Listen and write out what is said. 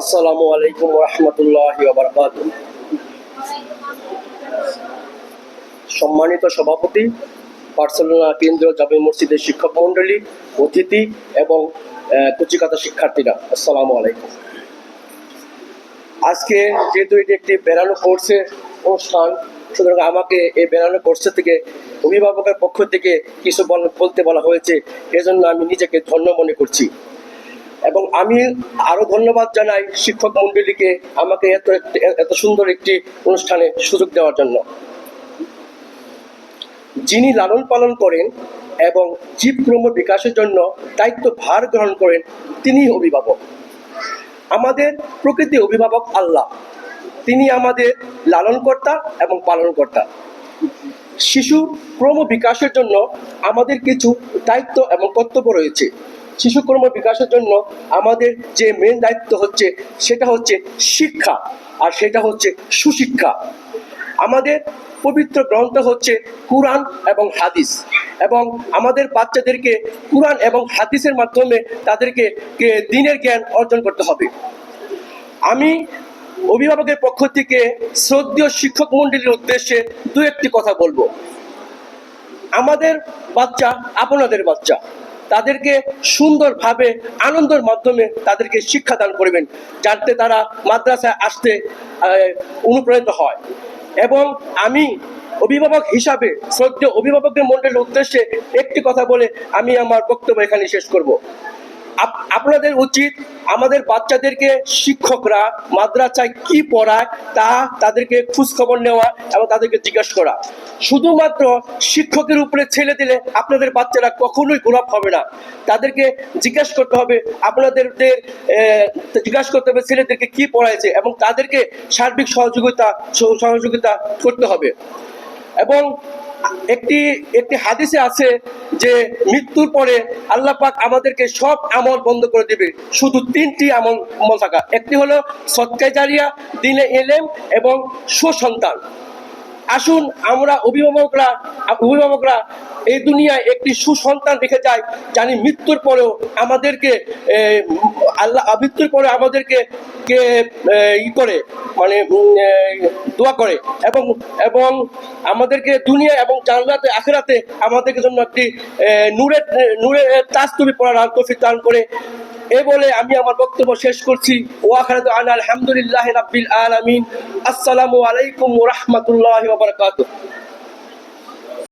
আসসালামু আলাইকুম রহমতুল্লাহ সম্মানিত সভাপতি বার্সেলোনা কেন্দ্রীয় জামে মসজিদের শিক্ষক মণ্ডলী, অতিথি এবং কচিকাতা শিক্ষার্থীরা, আসসালামু আলাইকুম। আজকে যেহেতু এটি একটি বেড়ানো কোর্সের অনুষ্ঠান, সুতরাং আমাকে এই বেড়ানো কোর্সের থেকে অভিভাবকের পক্ষ থেকে কিছু বলতে বলা হয়েছে, এজন্য আমি নিজেকে ধন্য মনে করছি। এবং আমি আরও ধন্যবাদ জানাই শিক্ষক মন্ডলীকে আমাকে এত এত সুন্দর একটি অনুষ্ঠানে সুযোগ দেওয়ার জন্য। যিনি লালন পালন করেন এবং জীবক্রম বিকাশের জন্য দায়িত্ব ভার গ্রহণ করেন তিনি অভিভাবক। আমাদের প্রকৃতি অভিভাবক আল্লাহ। তিনি আমাদের লালনকর্তা এবং পালনকর্তা। শিশু ক্রম বিকাশের জন্য আমাদের কিছু দায়িত্ব এবং কর্তব্য রয়েছে। শিশু ক্রম বিকাশের জন্য আমাদের যে মেন দায়িত্ব হচ্ছে, সেটা হচ্ছে শিক্ষা, আর সেটা হচ্ছে সুশিক্ষা। আমাদের পবিত্র গ্রন্থ হচ্ছে কুরআন এবং হাদিস, এবং আমাদের বাচ্চাদেরকে কুরআন এবং হাদিসের মাধ্যমে তাদেরকে দিনের জ্ঞান অর্জন করতে হবে। আমি অভিভাবকের পক্ষ থেকে শ্রদ্ধীয় শিক্ষক মন্ডলীর উদ্দেশ্যে দু একটি কথা বলব। আমাদের বাচ্চা, আপনাদের বাচ্চা। তাদেরকে সুন্দরভাবে, আনন্দের মাধ্যমে তাদেরকে শিক্ষাদান করবেন, যাতে তারা মাদ্রাসায় আসতে অনুপ্রাণিত হয়। এবং আমি অভিভাবক হিসাবে, শ্রদ্ধেয় অভিভাবকের মন্ডলের উদ্দেশ্যে একটি কথা বলে আমি আমার বক্তব্য এখানে শেষ করব। আপনাদের উচিত আমাদের বাচ্চাদেরকে শিক্ষকরা মাদ্রাসায় কি পড়ায় তা তাদেরকে খোঁজ খবর নেওয়া এবং তাদেরকে জিজ্ঞাসা করা। শুধুমাত্র শিক্ষকের উপরে ছেড়ে দিলে আপনাদের বাচ্চারা কখনোই গোলাপ হবে না। তাদেরকে জিজ্ঞাসা করতে হবে আপনাদেরদের আহ, জিজ্ঞাসা করতে হবে ছেলেদেরকে কি পড়াইছে এবং তাদেরকে সার্বিক সহযোগিতা সহযোগিতা করতে হবে। এবং একটি একটি হাদিসে আছে যে মৃত্যুর পরে আল্লাহ পাক আমাদেরকে সব আমল বন্ধ করে দিবে। শুধু তিনটি আমল আমল থাকা। একটি হলো সৎকায় জারিয়া দিনে এলেম এবং সুসন্তান। আসুন, আমরা অভিভাবকরা অভিভাবকরা এই দুনিয়ায় একটি সুসন্তান রেখে যায় জানি মৃত্যুর পরেও আমাদেরকে আল্লাহ মৃত্যুর পরে আমাদেরকে কে ই করে মানে দোয়া করে এবং এবং আমাদেরকে দুনিয়া এবং জানলাতে আখেরাতে আমাদেরকে জন্য একটি নূরের নূরের তাজ তুমি পড়ার তৌফিক দান করে এ বলে আমি আমার বক্তব্য শেষ করছি। ওয়াখারাতু আনা আলহামদুলিল্লাহ রাব্বিল আলামিন। আসসালামু আলাইকুম ওয়া রাহমাতুল্লাহি ওয়া বারাকাতুহু।